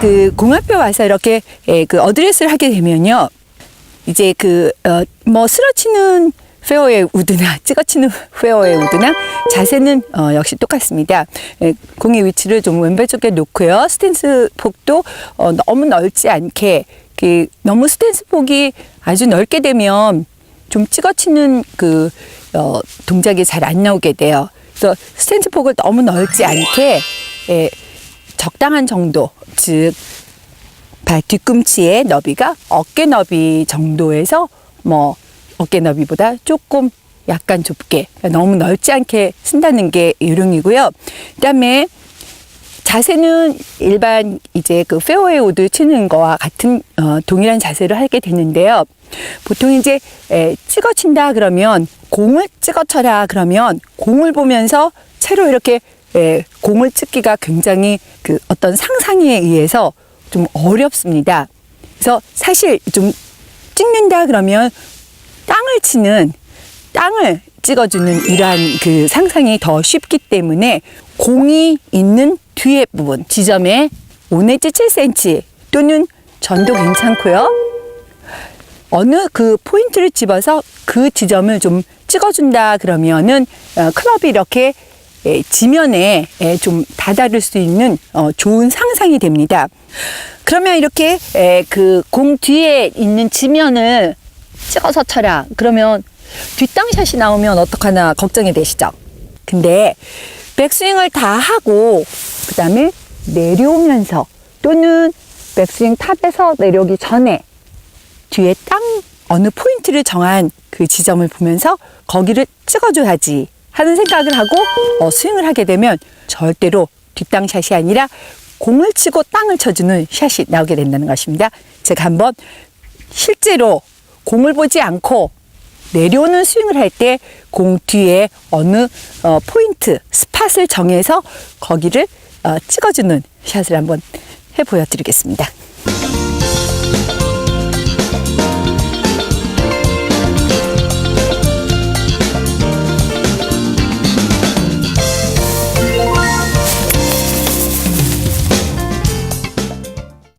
그 공앞에 와서 이렇게 예, 그 어드레스를 하게 되면요. 이제 그, 어, 뭐 쓰러치는 페어의 우드나 찍어치는 페어의 우드나 자세는 어, 역시 똑같습니다. 예, 공의 위치를 좀 왼발 쪽에 놓고요. 스탠스 폭도 어, 너무 넓지 않게 그 너무 스탠스 폭이 아주 넓게 되면 좀 찍어치는 그 어, 동작이 잘 안 나오게 돼요. 그래서 스탠스 폭을 너무 넓지 않게 예, 적당한 정도, 즉 발 뒤꿈치의 너비가 어깨 너비 정도에서 뭐 어깨 너비보다 조금 약간 좁게 너무 넓지 않게 쓴다는 게 요령이고요. 그 다음에 자세는 일반 이제 그 페어웨이 우드 치는 거와 같은 어, 동일한 자세를 하게 되는데요. 보통 이제 에, 찍어 친다 그러면 공을 찍어 쳐라 그러면 공을 보면서 채로 이렇게 에, 공을 찍기가 굉장히 그 어떤 상상에 의해서 좀 어렵습니다. 그래서 사실 좀 찍는다 그러면 땅을 치는 땅을 찍어주는 이러한 그 상상이 더 쉽기 때문에 공이 있는 뒤에 부분 지점에 5 내지 7cm 또는 전도 괜찮고요. 어느 그 포인트를 집어서 그 지점을 좀 찍어준다 그러면은 어, 클럽이 이렇게 에, 지면에 에, 좀 다다를 수 있는 어, 좋은 상상이 됩니다. 그러면 이렇게 그 공 뒤에 있는 지면을 찍어서 쳐라. 그러면 뒷땅샷이 나오면 어떡하나 걱정이 되시죠? 근데 백스윙을 다 하고 그 다음에 내려오면서 또는 백스윙 탑에서 내려오기 전에 뒤에 땅 어느 포인트를 정한 그 지점을 보면서 거기를 찍어줘야지 하는 생각을 하고 어, 스윙을 하게 되면 절대로 뒷땅샷이 아니라 공을 치고 땅을 쳐주는 샷이 나오게 된다는 것입니다. 제가 한번 실제로 공을 보지 않고 내려오는 스윙을 할 때 공 뒤에 어느 어, 포인트 스팟을 정해서 거기를 어, 찍어주는 샷을 한번 해 보여드리겠습니다.